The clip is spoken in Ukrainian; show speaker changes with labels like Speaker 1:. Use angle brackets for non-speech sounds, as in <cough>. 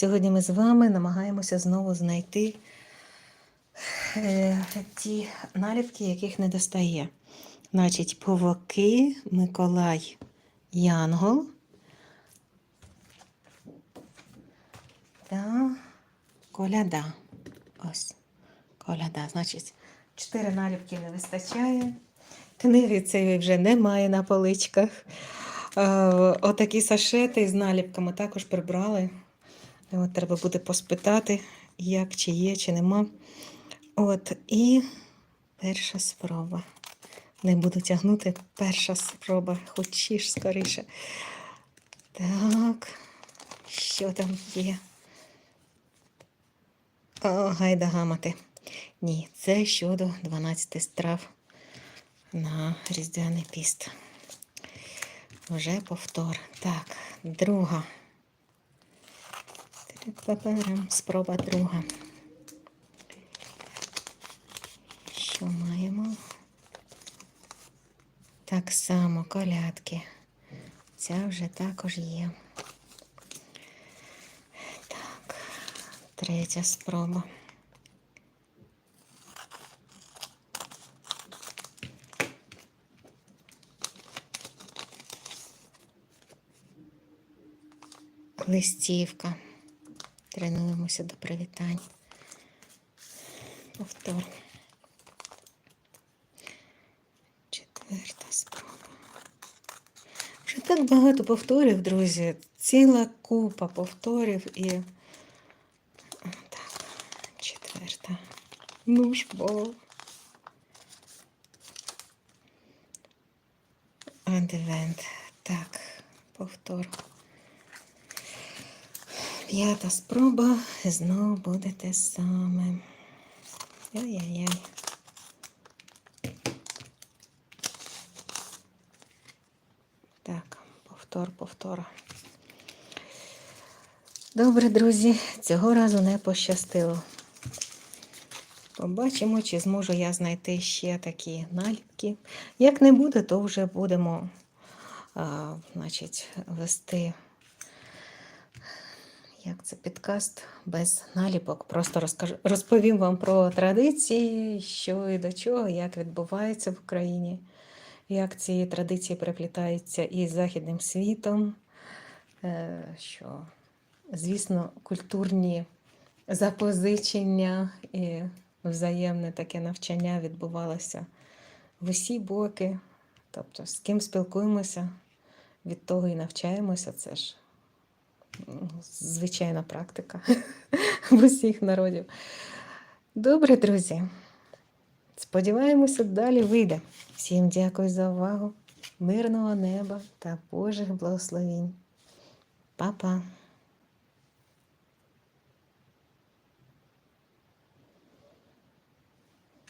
Speaker 1: Сьогодні ми з вами намагаємося знову знайти е, ті наліпки, яких не достає. Значить, Повоки, Миколай, Янгол. Та коляда. Ось. Коляда. Значить, чотири наліпки не вистачає. Книги цієї вже немає на поличках. Е, Отакі сашети з наліпками також прибрали. От треба буде поспитати, як чи є, чи нема. От, і перша спроба. Не буду тягнути. Перша спроба, хочеш скоріше. Так, що там є? О, гайда гамати. Ні, це щодо 12 страв на Різдвяний піст. Вже повтор. Так, друга. Тепер спроба друга. Що маємо? Так само колядки. Ця вже також є. Так, третя спроба. Листівка. Тренуємося до привітань. Повтор. Четверта спроба. Вже так багато повторів, друзі. Ціла купа повторів і. Так, четверта. Ну ж бо. Адвент. Так, повтор. П'ята спроба. Знову буде те саме. Ой-ой-ой. Так, повтор, повтор. Добре, друзі, цього разу не пощастило. Побачимо, чи зможу я знайти ще такі наліпки. Як не буде, то вже будемо а, значить, вести як це підкаст без наліпок. Просто розкажу, розповім вам про традиції, що і до чого, як відбувається в Україні, як ці традиції переплітаються із західним світом. е, Що, звісно, культурні запозичення і взаємне таке навчання відбувалося в усі боки. Тобто, з ким спілкуємося, від того і навчаємося. Це ж звичайна практика <laughs> в усіх народів. Добре, друзі. Сподіваємося, далі вийде. Всім дякую за увагу, мирного неба та Божих благословінь. Па-па!